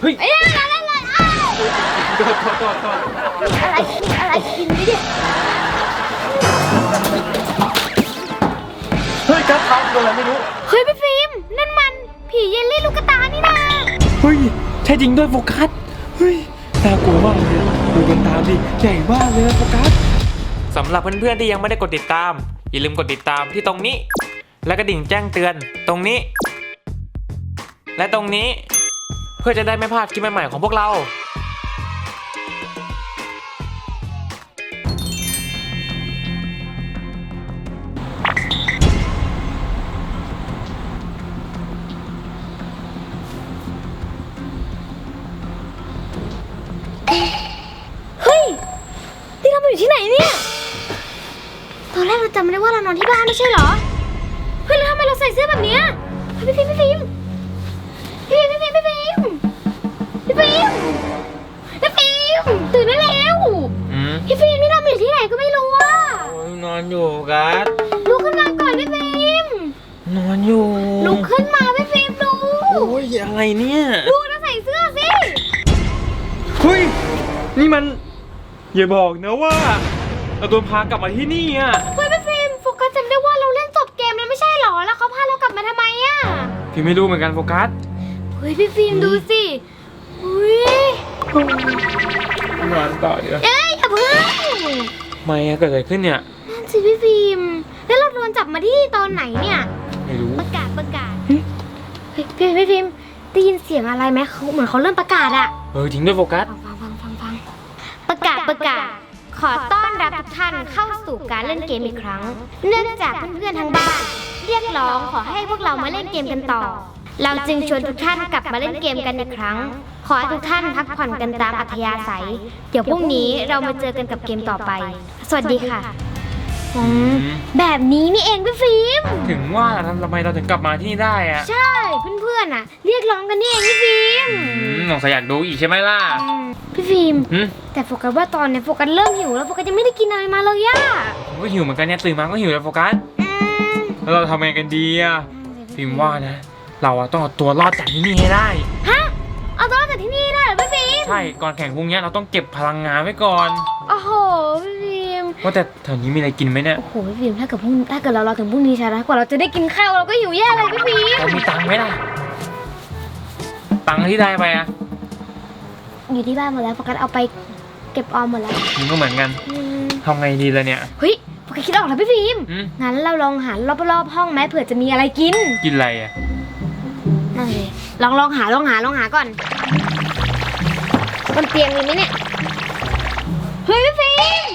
เฮ้ย ไอ้ยอะไรอะไรอ้าวโทษโทษโทษโทษอะไรอะไรกินไม่ได้เฮ้ยกัดทำโดนอะไรไม่รู้ เฮ้ยพี่ฟิล์มนั่นมัน ผีเยลลี่ลูกกระตานี่นาเฮ้ย ใช่จริงด้วยโฟกัส เฮ้ย น่ากลัวมากเลยอะดูกันตามดิใหญ่มากเลยนะโฟกัส สำหรับเพื่อนๆที่ยังไม่ได้กดติดตาม อย่าลืมกดติดตามที่ตรงนี้ และกระดิ่งแจ้งเตือนตรงนี้ และตรงนี้ เพื่อจะได้ไม่พลาดคลิปใหม่ๆของพวกเรา เฮ้ย นี่เรามาอยู่ที่ไหนเนี่ย ตอนแรกเราจำไม่ได้ว่าเรานอนที่บ้านไม่ใช่เหรอ เฮ้ยแล้วทำไมเราใส่เสื้อแบบเนี้ยเฮ้ยพี่ฟิล์มพี่ฟิล์ม ล์มพี่ฟิล์มตื่นได้แล้วอืมพี่ฟิล์มนี่เรามาอยู่ที่ไหนก็ไม่รู้อะนอนอยู่กัดลุกขึ้นมาก่อนพี่ฟิล์มนอนอยู่ลุกขึ้นมาพี่ฟิล์มดูโอ้ยอะไรเนี่ยดูนะใส่เสื้อสิเฮ้ยนี่มันอย่าบอกนะว่าเราโดนพากลับมาที่นี่อะเฮ้ยพี่ฟิล์มโฟกัสจำได้ว่าเราเล่นจบเกมแล้วไม่ใช่เหรอแล้วเขาพาเรากลับมาทำไมอะพี่ไม่รู้เหมือนกันโฟกัสเฮ้ยพี่ฟิล์มดูสิเฮ้ ยนอนต่อเดี๋ยวเอ้ยอย่าเพิ่งไม่อะเกิดอะไรขึ้นเนี่ย นั่นสิพี่ฟิล์มแล้วเราโดนจับมาที่ตอนไหนเนี่ย ไม่รู้ ประกาศประกาศเฮ้ย พี่พี่พี่ฟิล์มได้ยินเสียงอะไรไหมเขาเหมือนเขาเริ่มประกาศอะเออจริงด้วยโฟกัส ฟังฟังฟังฟังฟังประกาศประกาศ ขอต้อนรับทุกท่านเข้าสู่การเล่นเกมอีกครั้ง เนื่องจากเพื่อนๆทั้งบ้าน เรียกร้องขอให้พวกเรามาเล่นเกมกันต่อ เราจึงชวนทุกท่านกลับมาเล่นเกมกันอีกครั้ง ขอให้ทุกท่านพักผ่อนกันตามอัธยาศัย เดี๋ยวพรุ่งนี้เรามาเจอกันกับเกมต่อไป สวัสดีค่ะอืมแบบนี้นี่เองพี่ฟิล์ม ถึงว่าทำไมเราถึงกลับมาที่นี่ได้อะใช่เพื่อนๆน่ะ เรียกร้องกันนี่เองพี่ฟิล์มอืมสงสัยอยากดูอีกใช่ไหมล่ะอืมพี่ฟิล์ม หืมแต่โฟกัสว่าตอนเนี้ยโฟกัสเริ่มหิวแล้วโฟกัสยังไม่ได้กินอะไรมาเลยย่าผมก็หิวเหมือนกันเนี่ยตื่นมาก็หิวแล้วโฟกัสอืมแล้วเราทำยังไงกันดีอะพิมพ์ว่านะ เราอะต้องเอาตัวรอดจากที่นี่ให้ได้ ฮะ เอาตัวรอดจากที่นี่ได้เหรอพี่ฟิล์มใช่ก่อนแข่งพรุ่งนี้เราต้องเก็บพลังงานไว้ก่อนโอ้โหพี่ฟิล์มว่าแต่แถวนี้มีอะไรกินไหมเนี่ยโอ้โหพี่ฟิล์มถ้าเกิดพรุ่งถ้าเกิดเรารอถึงพรุ่งนี้ใช่ไหมกว่าเราจะได้กินข้าวเราก็หิวแย่เลยพี่ฟิล์มเรามีตังค์ไหมล่ะตังค์ที่ได้ไปอะอยู่ที่บ้านหมดแล้วโฟกัสเอาไปเก็บออมหมดแล้วมันก็เหมือนกันอืมทำไงดีล่ะเนี่ยเฮ้ยโฟกัสคิดออกแล้วพี่ฟิล์มอืมงั้นเราลองหารอบๆห้องไหมเผื่อจะมีอะไรกิน กินอะไรอะนั่นเลยลองลองหาลองหาลองหาก่อนบนเตียงมีไหมเนี่ย เฮ้ยพี่ฟิล์ม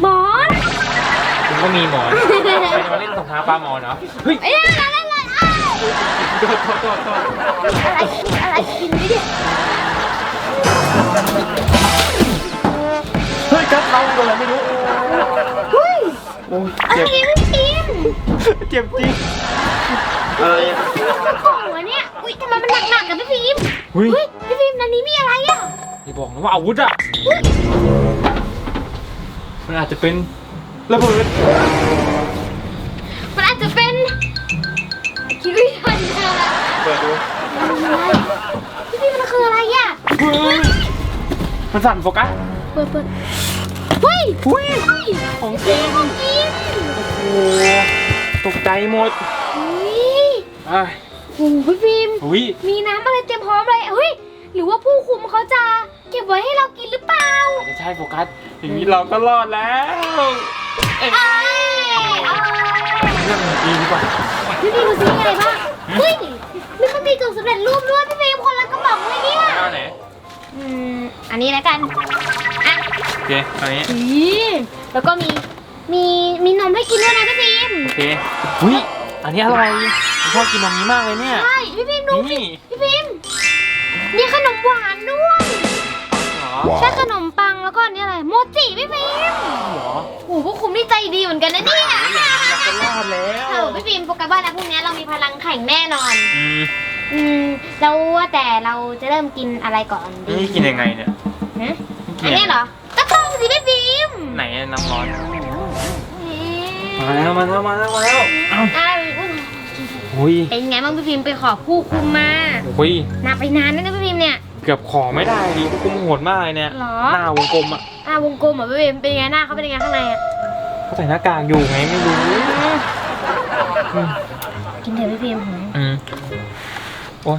หมอนคุณก็มีหมอนไปมาเล่นตกหาปลาหมอนเหรอเฮ้ยเอ้ยอะไรอะไรอ้าวโทษโทษโทษโทษอะไรอะไรกินไม่ได้เฮ้ยกัดเราโดนอะไรไม่รู้เฮ้ยโอ้ยอะไรเจ็บพี่ฟิล์มเจ็บจริงอะไรอะของหัวเนี่ย อุ้ยทำไมมันหนักๆกับพี่ฟิล์มเฮ้ยเฮ้ยพี่ฟิล์มนันนี้มีอะไรอะอย่าบอกนะว่าอาวุธอะมันอาจจะเป็นระเบิดมันอาจจะเป็นคิดไม่ทันอะเปิดดูพี่ฟิล์มมันคืออะไรอะเฮ้ยมันสั่นโฟกัสเปิดเปิดเฮ้ยหุ้ยเฮ้ยของจริงของกินโอ้โหตกใจหมดเฮ้ยเอ้ย โอ้โหพี่ฟิล์มอุ้ยมีน้ำอะไรเตรียมพร้อมเลยเฮ้ยหรือว่าผู้คุมเขาจะเก็บไว้ให้เรากินหรือเปล่าไม่ใช่โฟกัสอย่างนี้เราก็รอดแล้วเอ้ยเอ้ยเอ้ยเรื่องดีดีกว่าพี่ฟิล์มดูสิมีอะไรบ้างเฮ้ยมีข้าวตีกึ่งสำเร็จรูปด้วยพี่ฟิล์มคนละกระป๋องเลยเนี่ยเอาไหนอืมอันนี้แล้วกันอะโอเคอันนี้อืมแล้วก็มีมีมีนมให้กินด้วยนะพี่ฟิล์มโอเคอุ้ยอันนี้อร่อยผม ชอบกินนมนี้มากเลยเนี่ย ใช่พี่ฟิล์มดูสินี่ พี่ฟิล์มมีขนมหวานด้วยเหรอใช่ขนมปังแล้วก็อันนี้อะไรโมจิพี่ฟิล์มเหรอโอ้โหพวกคุณนี่ใจดีเหมือนกันนะเนี่ยเราจะรอดแล้เอวอพี่ฟิล์มโปรแกรมว่าแล้วพรุ่งนี้เรามีพลังแข่งแน่นอน อืมอืมแล้วว่าแต่เราจะเริ่มกินอะไรก่อนดีนี่กินยังไงเนี่ยฮะกิอันยังไงนี้เหรอก็ต้องสิพี่ฟิล์มไหนอะน้ำร้อนนี่มาแล้วมาแล้วมาแล้วมาแล้วเอ้า อ้าวอุ้ยอุ้ยเป็นไงบ้างพี่พิมพ์ไปขอผู้คุมมาอุ้ยนาไปนานแล้วนะพี่พิมพ์เนี่ยเกือบขอไม่ได้ดิผู้คุมโหดมากเลยเนี่ยหรอหน้าวงกลมอะอ่าวงกลมเหรอพี่พิมพ์เป็นไงหน้าเขาเป็นยังไงข้างในอะเขาใส่หน้ากากอยู่ไงไม่รู้อืมกินเถอะพี่พิมพ์อืมโอ้ย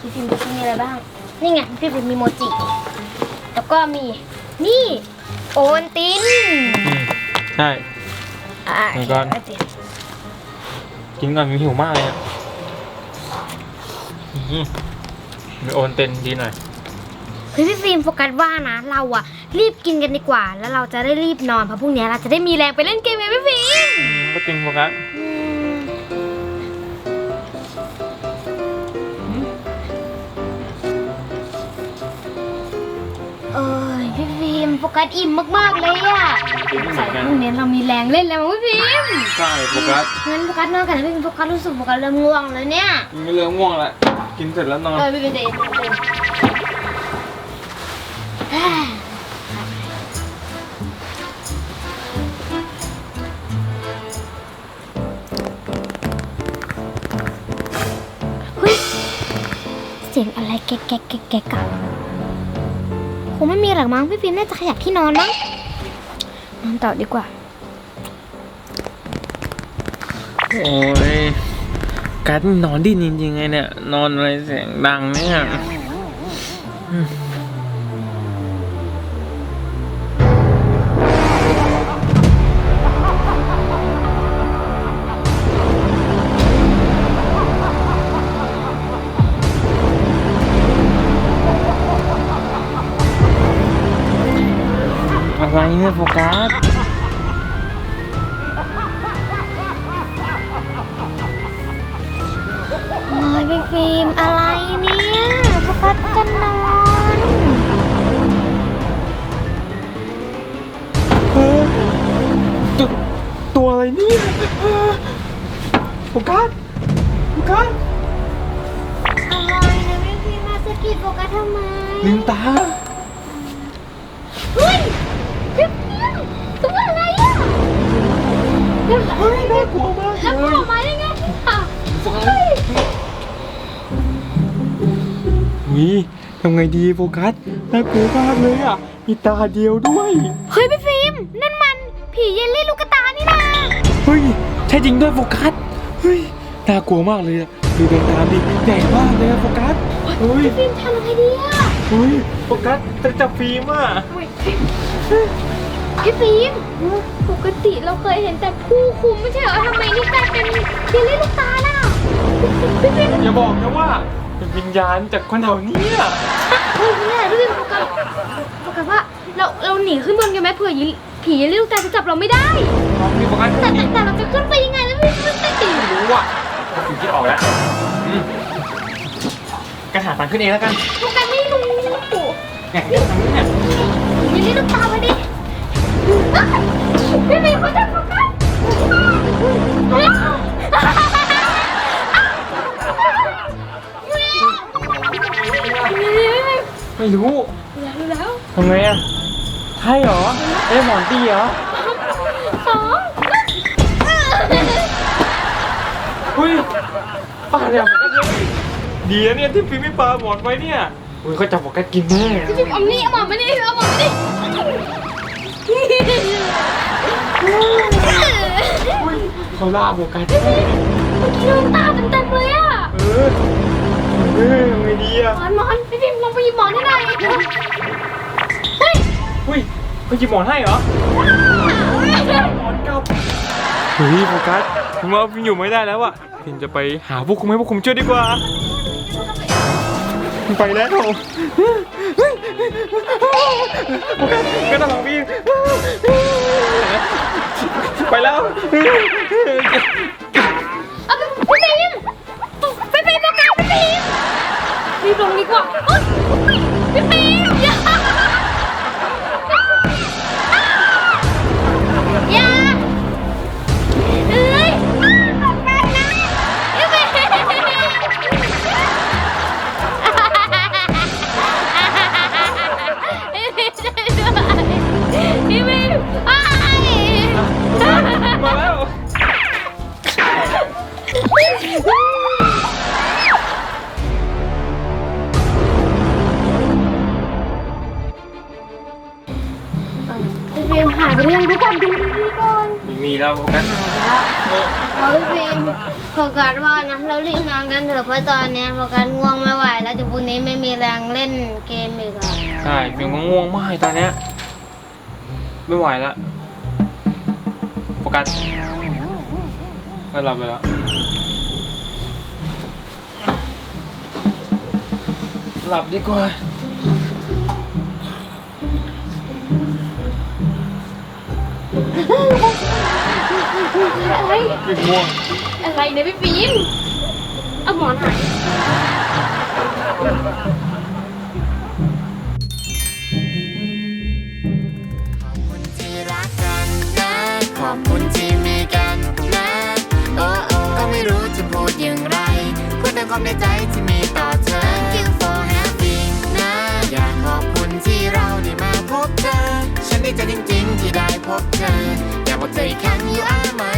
พี่พิมพ์ดูซิมีอะไรบ้าง นี่ไงพี่พิมพ์มีโมจิ แล้วก็มีนี่โอนตินอืมใช่อ่าแล้วก็ กินก่อนมีหิวมากเลยอะอืมมีโอนเต็นดีหน่อยเฮ้ยพี่ฟิล์มโฟกัสว่านะ เราอะรีบกินกันดีกว่า แล้วเราจะได้รีบนอนเพราะพรุ่งนี้เราจะได้มีแรงไปเล่นเกมไงพี่ฟิล์มอืมก็จริงโฟกัสอืม กัสอิ่มมากๆเลยอะกินไม่เหใส่มือนกันพรุ่งนี้เรามีแรงเล่นแล้วมั้งพี่ฟิล์มใช่โฟกัสงั้นโฟกัสนอนกันนะพี่ฟิล์มโฟกัสรู้สึกโฟกัสเริ่มง่วงแล้วเนี่ยไม่เริ่มง่วงละกินเสร็จแล้วนอนเออพี่ฟิล์มใจเย็นใจเย็นเฮ้ยเฮ้ยเสียงอะไรแก๊กแก๊กแก๊กแก๊กอะ คงไม่มีหรอกมั้งพี่ฟิล์มน่าจะขยับที่นอนมั้งนอนต่อดีกว่า โอ้ยกัดนอนดิ้นจริงๆไงเนี่ย นอนอะไรเสียงดังเนี่ย อืมอะไน่ากลัวมากแล้วเลมันยออกมาได้ไงอะโฟกัสวิทำไงดีโฟกัสน่ากลัวมากเลยอะ มีตาเดียวด้วย เฮ้ยพี่ฟิล์มนั่นมันผีเยลลี่ลูกกระตานี่นะเฮ้ยใช่จริงด้วยโฟกัส เฮ้ยน่ากลัวมากเลยอะดูดวงตาดิใหญ่มากเลยอะโฟกัส เฮ้ยพี่ฟิล์มทำอะไรดีอะเฮ้ยโฟกัสจะจับฟิล์มอะ พี่ฟิล์มปกติเราเคยเห็นแต่ผู้คุมไม่ใช่เหรอทำไมนี่กลายเป็นเยลลี่ลูกตาล่ะพี่ฟิล์มอย่าบอกนะว่าเป็นวิญญาณจากคนแถวเนี้ยเฮ้ยเนี่ยพี่ฟิล์มโฟกัสโฟกัสว่าเราเราหนีขึ้นบนกันไหมเผื่อยิผีเยลลี่ลูกตาจะจับเราไม่ได้ลองดิโฟกัสแต่แต่แต่เราจะขึ้นไปยังไงแล้วพี่ฟิล์มไม่ติดไม่รู้อะผมคิดออกแล้วอืมกันหาทางขึ้นเองแล้วกันโฟกัสไม่รู้เนี่ยเนี่ยทางนี้เนี่ยผีเยลลี่ลูกตามาดิ พี่ฟิล์มเขาจะโฟกัสไม่รู้แล้วแล้วทำไงอะใช่เหรอเอ้หมอนตีเหรอสองเฮ้ยป่าเนี่ยโฟกัสเดีนะเนี่ยที่ฟิล์มไม่ปลาหมอนไว้เนี่ยเฮ้ยเขาจับโฟกัสกินแน่พี่ฟิล์มเอานี่เอาหมอนมาดิเอาหมอนมาดิ เฮ้ยเขาล่าโฟกัสแน่เมื่อกี้โดนตาเต็มๆเลยอะเออเออทำไงดีอะหมอนหมอนพี่พิมพ์ลงไปหยิบหมอนให้หน่อยเฮ้ยเฮ้ยเขาหยิบหมอนให้เหรอหมอนกลับเฮ้ยโฟกัสผมว่าฟิล์มอยู่ไม่ได้แล้วอะฟิล์มจะไปหาพวกคุมให้พวกคุมช่วยดีกว่า ไปแล้วโฟ ก็ต้องหลังฟิล์มไปแล้ว เอาไปพี่พิม มาแล้วิมหาเรื่องทุกคนดูดีก่อนมีแล้วโฟกัสเอาฟิล์มโฟกัสว่านะเรารีบนอนกันเถอะเพราะตอนนี้ยโฟกัสง่วงไม่ไหวแล้วเดี๋ยวพรุ่นี้ไม่มีแรงเล่นเกมอีกแล้วใช่พีล์มก็ง่วงมากตอนนี้ ไม่ไหวแล้วโฟกัสก็หลับไปแล้วหลับดีกว่าอะไรไม่ง่วงอะไรเนี่ยพี่ฟิล์มเอาหมอนหาย อบคุณที่มีกันนะ โอ้โอ้ก็ไม่รู้จะพูดอย่างไร พูดถึงความในใจที่มีต่อเธอ Thank you for having นะ อยากขอบคุณที่เราได้มาพบเธอ ฉันดีใจจริงๆที่ได้พบเธอ อยากบอกเธออีกครั้ง you are my